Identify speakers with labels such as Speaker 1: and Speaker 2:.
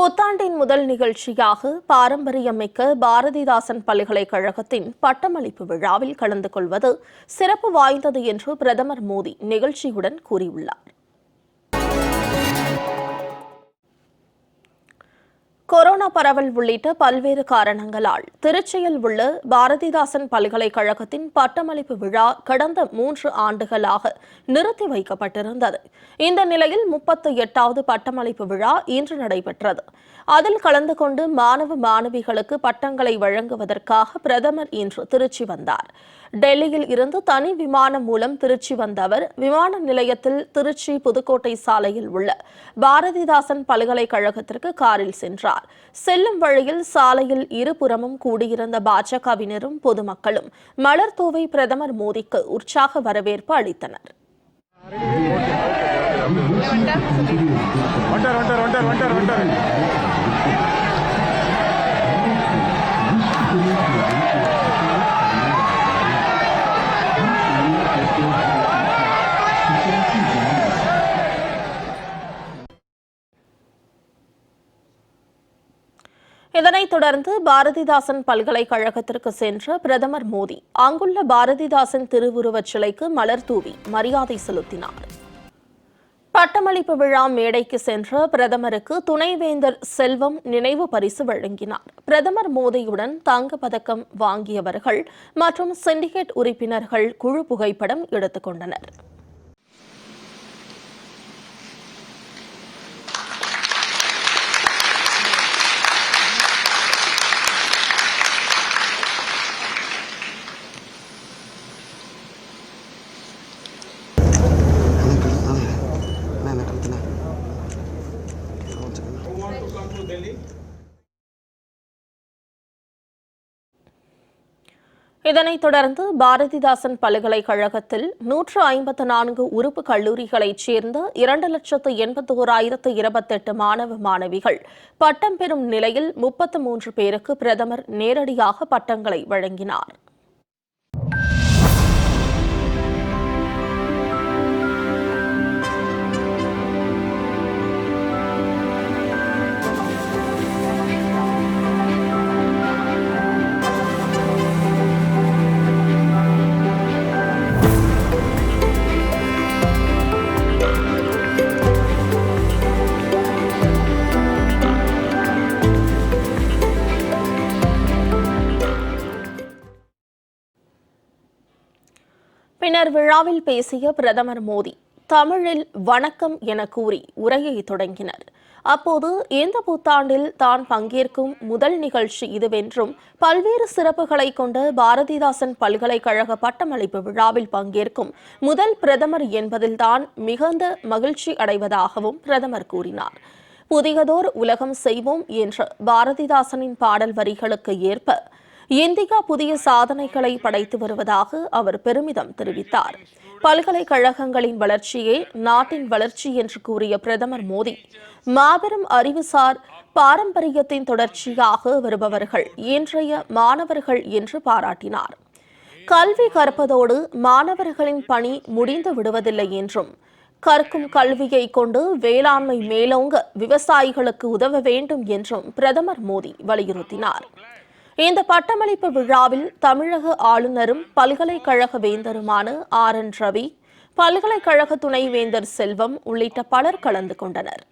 Speaker 1: புத்தாண்டின் முதல் நிகழ்ச்சியாக பாரம்பரியமிக்க பாரதிதாசன் பல்கலைக்கழகத்தின் பட்டமளிப்பு விழாவில் கலந்து கொள்வது சிறப்பு வாய்ந்தது என்று பிரதமர் மோடி நிகழ்ச்சியுடன் கூறியுள்ளார். கொரோனா பரவல் உள்ளிட்ட பல்வேறு காரணங்களால் திருச்சியில் உள்ள பாரதிதாசன் பல்கலைக்கழகத்தின் பட்டமளிப்பு விழா கடந்த மூன்று ஆண்டுகளாக நிறுத்தி வைக்கப்பட்டிருந்தது. இந்த நிலையில் முப்பத்தி எட்டாவது பட்டமளிப்பு விழா இன்று நடைபெற்றது. அதில் கலந்து கொண்டு மாணவ மாணவிகளுக்கு பட்டங்களை வழங்குவதற்காக பிரதமர் இன்று திருச்சி வந்தார். டெல்லியில் இருந்து தனி விமானம் மூலம் திருச்சி வந்த அவர் விமான நிலையத்தில் திருச்சி புதுக்கோட்டை சாலையில் உள்ள பாரதிதாசன் பல்கலைக்கழகத்திற்கு காரில் சென்றார். செல்லும் வழியில் சாலையில் இருபுறமும் கூடியிருந்த பாஜகவினரும் பொதுமக்களும் மலர் தூவை பிரதமர் மோடிக்கு உற்சாக வரவேற்பு அளித்தனர்.
Speaker 2: வந்துட்டார் வந்துட்டார் வந்துட்டார் வந்துட்டார் வந்துட்டார்
Speaker 1: இதனைத் தொடர்ந்து பாரதிதாசன் பல்கலைக்கழகத்திற்கு சென்ற பிரதமர் மோடி அங்குள்ள பாரதிதாசன் திருவுருவச் சிலைக்கு மலர் தூவி மரியாதை செலுத்தினார். பட்டமளிப்பு விழா மேடைக்கு சென்ற பிரதமருக்கு துணைவேந்தர் செல்வம் நினைவு பரிசு வழங்கினார். பிரதமர் மோடியுடன் தங்கப் பதக்கம் வாங்கியவர்கள் மற்றும் சிண்டிகேட் உறுப்பினர்கள் குழு புகைப்படம் எடுத்துக் இதனைத் தொடர்ந்து பாரதிதாசன் பல்கலைக்கழகத்தில் நூற்று ஐம்பத்து நான்கு உறுப்பு கல்லூரிகளைச் சேர்ந்த இரண்டு லட்சத்து எண்பத்தி ஓராயிரத்து இருபத்தெட்டு மாணவ மாணவிகள் பட்டம் பெறும் நிலையில் முப்பத்து மூன்று பேருக்கு பிரதமர் நேரடியாக பட்டங்களை வழங்கினார். பின்னர் விழாவில் பேசிய பிரதமர் மோடி தமிழில் வணக்கம் என கூறி உரையை தொடங்கினர். அப்போது இந்த புத்தாண்டில் தான் பங்கேற்கும் முதல் நிகழ்ச்சி இதுவென்றும் பல்வேறு சிறப்புகளை கொண்ட பாரதிதாசன் பல்கலைக்கழக பட்டமளிப்பு விழாவில் பங்கேற்கும் முதல் பிரதமர் என்பதில்தான் மிகுந்த மகிழ்ச்சி அடைவதாகவும் பிரதமர் கூறினார். புதியதோர் உலகம் செய்வோம் என்ற பாரதிதாசனின் பாடல் வரிகளுக்கு ஏற்ப இந்தியா புதிய சாதனைகளை படைத்து வருவதாக அவர் பெருமிதம் தெரிவித்தார். பல்கலைக்கழகங்களின் வளர்ச்சியே நாட்டின் வளர்ச்சி என்று கூறிய பிரதமர் மோடி மாபெரும் அறிவுசார் பாரம்பரியத்தின் தொடர்ச்சியாக வருபவர்கள் இன்றைய மாணவர்கள் என்று பாராட்டினார். கல்வி கற்பதோடு மாணவர்களின் பணி முடிந்து விடுவதில்லை என்றும் கற்கும் கல்வியை கொண்டு வேளாண்மை மேலோங்க விவசாயிகளுக்கு உதவ வேண்டும் என்றும் பிரதமர் மோடி வலியுறுத்தினார். இந்த பட்டமளிப்பு விழாவில் தமிழக ஆளுநரும் பல்கலைக்கழக வேந்தருமான ஆர் என் ரவி பல்கலைக்கழக துணைவேந்தர் செல்வம் உள்ளிட்ட பலர் கலந்து கொண்டனர்.